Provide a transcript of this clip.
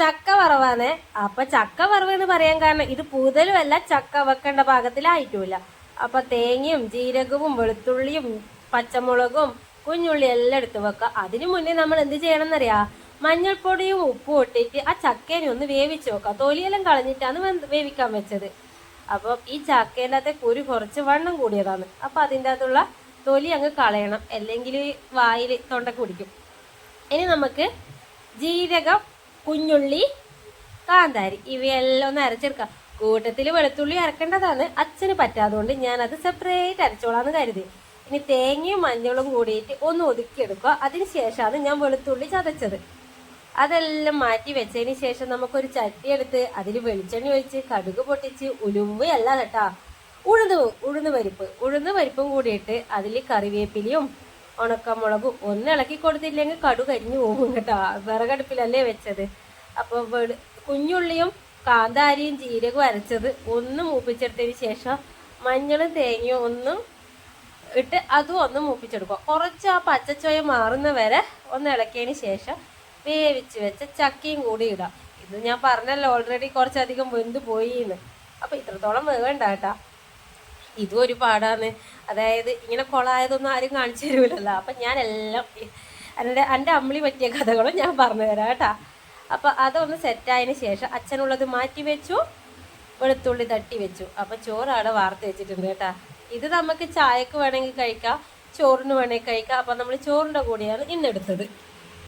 ചക്ക വറവാണ്. അപ്പൊ ചക്ക വറവ് എന്ന് പറയാൻ കാരണം ഇത് പൂതലുമല്ല ചക്ക വെക്കേണ്ട പാകത്തിലായിട്ടുമില്ല അപ്പൊ തേങ്ങയും ജീരകവും വെളുത്തുള്ളിയും പച്ചമുളകും കുഞ്ഞുള്ളി എല്ലാം എടുത്ത് വെക്കുക. അതിനു മുന്നേ നമ്മൾ എന്ത് ചെയ്യണം എന്നറിയാ മഞ്ഞൾപ്പൊടിയും ഉപ്പും ഇട്ടിട്ട് ആ ചക്കേനെ ഒന്ന് വേവിച്ച് വെക്കുക. തൊലിയെല്ലാം കളഞ്ഞിട്ടാണ് വേവിക്കാൻ വെച്ചത്. അപ്പൊ ഈ ചക്കേന്റെ അകത്തെ കുരു കുറച്ച് വണ്ണം കൂടിയതാണ്. അപ്പൊ അതിന്റെ അകത്തുള്ള തൊലി അങ്ങ് കളയണം. അല്ലെങ്കിൽ വായിൽ തൊണ്ടക്ക് കുടിക്കും. ഇനി നമുക്ക് ജീരകം കുഞ്ഞുള്ളി കാന്താരി ഇവയെല്ലാം ഒന്ന് അരച്ചെടുക്കാം. കൂട്ടത്തിൽ വെളുത്തുള്ളി അരക്കേണ്ടതാണ്. അച്ഛന് പറ്റാതുകൊണ്ട് ഞാൻ അത് സെപ്പറേറ്റ് അരച്ചോളാന്ന് കരുതി. ഇനി തേങ്ങയും മഞ്ഞളും കൂടിയിട്ട് ഒന്ന് ഒതുക്കിയെടുക്കുക. അതിന് ശേഷമാണ് ഞാൻ വെളുത്തുള്ളി ചതച്ചത്. അതെല്ലാം മാറ്റി വെച്ചതിന് ശേഷം നമുക്കൊരു ചട്ടി എടുത്ത് അതിൽ വെളിച്ചെണ്ണ ഒഴിച്ച് കടുക് പൊട്ടിച്ച് ഉലുമ്പ് അല്ല കേട്ടാ ഉഴുന്ന് ഉഴുന്ന് പരിപ്പ്. ഉഴുന്ന് പരിപ്പും കൂടിയിട്ട് അതിൽ കറിവേപ്പിലയും ഉണക്കമുളകും ഒന്ന് ഇളക്കി കൊടുത്തില്ലെങ്കിൽ കടു കരിഞ്ഞു പോകും കേട്ടോ. വിറകടുപ്പിലല്ലേ വെച്ചത്. അപ്പോൾ കുഞ്ഞുള്ളിയും കാന്താരിയും ജീരകവും അരച്ചത് ഒന്ന് മൂപ്പിച്ചെടുത്തതിന് ശേഷം മഞ്ഞളും തേങ്ങയും ഒന്നും ഇട്ട് അതും ഒന്ന് മൂപ്പിച്ചെടുക്കുക. കുറച്ച് ആ പച്ചച്ചോയ മാറുന്ന വരെ ഒന്ന് ഇളക്കിയതിന് ശേഷം വേവിച്ച് വെച്ച ചക്കയും കൂടി ഇടാം ഇത് ഞാൻ പറഞ്ഞല്ലോ ഓൾറെഡി കുറച്ചധികം വെന്ത് പോയിന്ന്. അപ്പൊ ഇത്രത്തോളം വേണ്ട കേട്ടാ ഇതും ഒരു പാടാണ്. അതായത് ഇങ്ങനെ കൊളായതൊന്നും ആരും കാണിച്ചു തരൂലല്ലോ. അപ്പം ഞാൻ എല്ലാം എന്റെ എന്റെ അമ്മിളി പറ്റിയ കഥകളും ഞാൻ പറഞ്ഞു തരാം കേട്ടാ. അപ്പം അതൊന്ന് സെറ്റായതിന് ശേഷം അച്ഛനുള്ളത് മാറ്റി വെച്ചു വെളുത്തുള്ളി തട്ടി വെച്ചു. അപ്പം ചോറ് അവിടെ വാർത്ത് വെച്ചിട്ടുണ്ട് കേട്ടാ. ഇത് നമുക്ക് ചായക്ക് വേണമെങ്കിൽ കഴിക്കാം ചോറിന് വേണമെങ്കിൽ കഴിക്കാം. അപ്പം നമ്മൾ ചോറിന്റെ കൂടെയാണ് ഇന്നെടുത്തത്.